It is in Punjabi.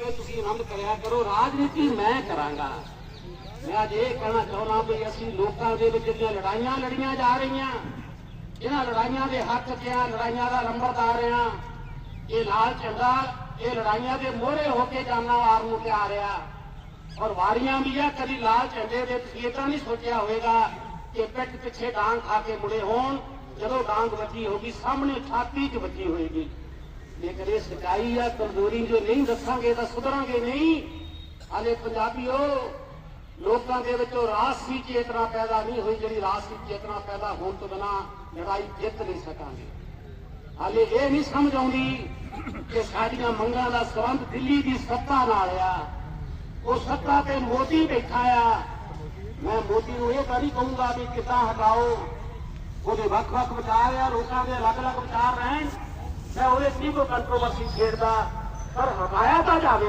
ਕਿ ਤੁਸੀਂ ਆਨੰਦ ਕਰਿਆ ਕਰੋ? ਰਾਜਨੀਤੀ ਮੈਂ ਕਰਾਂਗਾ। ਮੈਂ ਅੱਜ ਇਹ ਕਹਿਣਾ ਚਾਹੁੰਦਾ ਵੀ ਅਸੀਂ ਲੋਕਾਂ ਦੇ ਵਿੱਚ ਜਿਹੜੀਆਂ ਲੜਾਈਆਂ ਲੜੀਆਂ ਜਾ ਰਹੀਆਂ ਇਹਨਾਂ ਲੜਾਈਆਂ ਦੇ ਹੱਕ 'ਚ ਲੜਾਈਆਂ ਦਾ ਲੰਬਰਦਾਰ ਆ, ਇਹ ਲਾਲ ਝੰਡਾ, ਇਹ ਲੜਾਈਆਂ ਦੇ ਮੋਹਰੇ ਹੋ ਕੇ ਜਾਣਾ ਵਾਰ ਨੂੰ ਤੇ ਆ। ਰਿਹਾ ਔਰ ਵਾਰੀਆਂ ਵੀ ਆ, ਕਦੀ ਲਾਲ ਝੰਡੇ ਦੇ ਇਹ ਤਾਂ ਨਹੀਂ ਸੋਚਿਆ ਹੋਵੇਗਾ ਕਿ ਪਿੱਠ ਪਿੱਛੇ ਡਾਂਗ ਖਾ ਕੇ ਮੁੜੇ ਹੋਣ, ਜਦੋਂ ਡਾਂਗ ਵੱਜੀ ਹੋਗੀ ਸਾਹਮਣੇ ਛਾਤੀ 'ਚ ਵੱਜੀ ਹੋਏਗੀ। ਲੇਕਿਨ ਇਹ ਸਚਾਈ ਆ, ਕਮਜ਼ੋਰੀ ਜੋ ਨਹੀਂ ਦੱਸਾਂਗੇ ਤਾਂ ਸੁਧਰਾਂਗੇ ਨਹੀਂ। ਹਾਲੇ ਪੰਜਾਬੀਓ, ਲੋਕਾਂ ਦੇ ਵਿੱਚੋਂ ਰਾਸੀ ਚੇਤਨਾ ਪੈਦਾ ਨਹੀਂ ਹੋਈ, ਜਿਹੜੀ ਰਾਸੀ ਚੇਤਨਾ ਪੈਦਾ ਹੋਣ ਤੋਂ ਬਿਨਾ ਲੜਾਈ ਜਿੱਤ ਨਹੀਂ ਸਕਾਂਗੇ। ਹਾਲੇ ਇਹ ਨਹੀਂ ਸਮਝ ਆਉਂਦੀ ਕਿ ਸਾਡੀਆਂ ਮੰਗਾਂ ਦਾ ਸੰਬੰਧ ਦਿੱਲੀ ਦੀ ਸੱਤਾ ਨਾਲ ਆ। ਉਹ ਸੱਤਾ ਤੇ ਮੋਦੀ ਬੈਠਾ ਆ। ਮੈਂ ਮੋਦੀ ਨੂੰ ਇਹ ਤਾਂ ਨਹੀਂ ਕਹੂੰਗਾ ਵੀ ਕਿੱਦਾਂ ਹਟਾਓ। ਉਹਦੇ ਵੱਖ-ਵੱਖ ਵਿਚਾਰ ਆ, ਲੋਕਾਂ ਦੇ ਅਲੱਗ-ਅਲੱਗ ਵਿਚਾਰ ਰਹਿਣ। ਮੈਂ ਉਹਦੇ ਸੀ ਨਹੀਂ ਕੋਈ ਕੰਟਰੋਵਰਸੀ ਛੇੜਦਾ ਪਰ ਹਟਾਇਆ ਤਾਂ ਜਾਵੇ।